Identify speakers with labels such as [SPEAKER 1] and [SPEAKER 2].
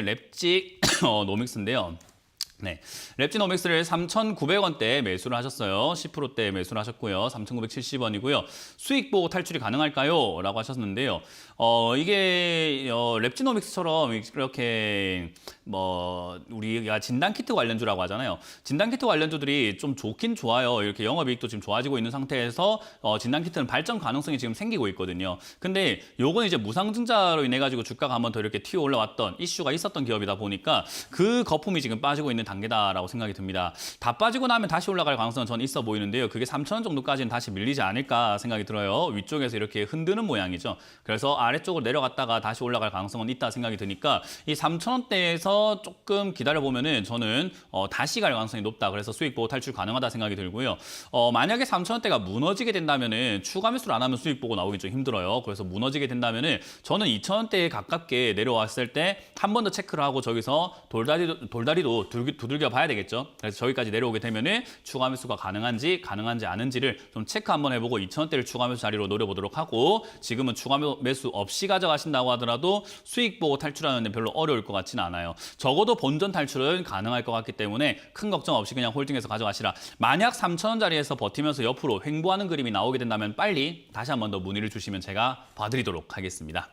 [SPEAKER 1] 랩직 어, 노믹스인데요. 네, 랩지노믹스를 3,900원대 매수를 하셨어요. 10%대 매수를 하셨고요. 3,970원이고요. 수익 보고 탈출이 가능할까요? 라고 하셨는데요. 어, 이게 어, 랩지노믹스처럼 이렇게 뭐 우리가 진단키트 관련주라고 하잖아요. 진단키트 관련주들이 좀 좋긴 좋아요. 이렇게 영업이익도 지금 좋아지고 있는 상태에서 어, 진단키트는 발전 가능성이 지금 생기고 있거든요. 근데 요건 이제 무상증자로 인해 가지고 주가가 한번 더 이렇게 튀어 올라왔던 이슈가 있었던 기업이다 보니까 그 거품이 지금 빠지고 있는 단계다라고 생각이 듭니다. 다 빠지고 나면 다시 올라갈 가능성은 저는 있어 보이는데요. 그게 3,000원 정도까지는 다시 밀리지 않을까 생각이 들어요. 위쪽에서 이렇게 흔드는 모양이죠. 그래서 아래쪽으로 내려갔다가 다시 올라갈 가능성은 있다 생각이 드니까 이 3,000원대에서 조금 기다려 보면 은 저는 어, 다시 갈 가능성이 높다. 그래서 수익 보고 탈출 가능하다 생각이 들고요. 어, 만약에 3,000원대가 무너지게 된다면 은 추가 매수를 안 하면 수익 보고 나오기 좀 힘들어요. 그래서 무너지게 된다면 은 저는 2,000원대에 가깝게 내려왔을 때 한 번 더 체크를 하고 저기서 돌다리도, 돌다리도 두- 두들겨 봐야 되겠죠. 그래서 저기까지 내려오게 되면은 추가 매수가 가능한지 가능한지 않은지를 좀 체크 한번 해보고 2,000원대를 추가 매수 자리로 노려보도록 하고 지금은 추가 매수 없이 가져가신다고 하더라도 수익 보고 탈출하는 데 별로 어려울 것 같지는 않아요. 적어도 본전 탈출은 가능할 것 같기 때문에 큰 걱정 없이 그냥 홀딩해서 가져가시라. 만약 3,000원짜리에서 버티면서 옆으로 횡보하는 그림이 나오게 된다면 빨리 다시 한 번 더 문의를 주시면 제가 봐드리도록 하겠습니다.